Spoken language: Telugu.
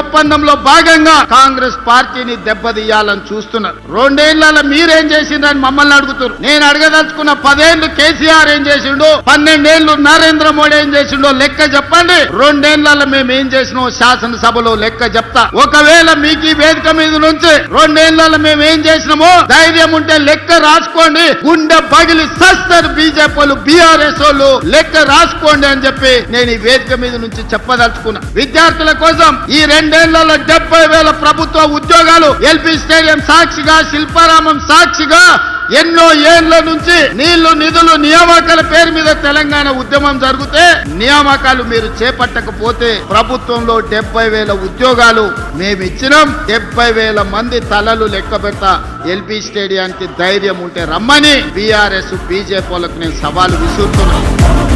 ఒప్పందంలో భాగంగా కాంగ్రెస్ పార్టీని దెబ్బతీయాలని చూస్తున్నారు. రెండేళ్ళలో మీరేం చేసిండ్రని మమ్మల్ని అడుగుతారు నేను అడగదలుచుకున్న పదేళ్ళు కేసీఆర్ ఏం చేసిండు? పన్నెండేళ్ళు నరేంద్ర మోడీ ఏం చేసిండో లెక్క చెప్పండి. రెండేళ్ళలో మేము ఏం చేసినాం శాసనసభలో లెక్క చెప్తా. ఒకవేళ మీకు ఈ వేదిక మీద నుంచి రెండేళ్ళలో మేము ఏం చేసినామో ధైర్యం ఉంటే లెక్క రాసుకోండి. గుండె పగిలి సస్తారు బీజేపీ వాళ్ళు బీఆర్ఎస్ వాళ్ళు లెక్క రాసుకోండి అని చెప్పి నేను ఈ వేదిక మీద నుంచి చెప్పదలుచుకున్నా. విద్యార్థుల కోసం ఈ రెండేళ్ళలో డెబ్బై వేల ప్రభుత్వ ఉద్యోగాలు ఎల్పి స్టేడియం సాక్షిగా శిల్పారామం సాక్షిగా ఎన్నో ఏళ్ళ నుంచి నీళ్ళు నిధులు నియామకాల పేరు మీద తెలంగాణ ఉద్యమం జరిగితే నియామకాలు మీరు చేపట్టకపోతే ప్రభుత్వంలో డెబ్బై వేల ఉద్యోగాలు మేము ఇచ్చినాం డెబ్బై వేల మంది తలలు లెక్క పెడతా ఎల్బీ స్టేడియానికి ధైర్యం ఉంటే రమ్మని బీఆర్ఎస్ బీజేపీలకు నేను సవాలు విసురుతున్నాను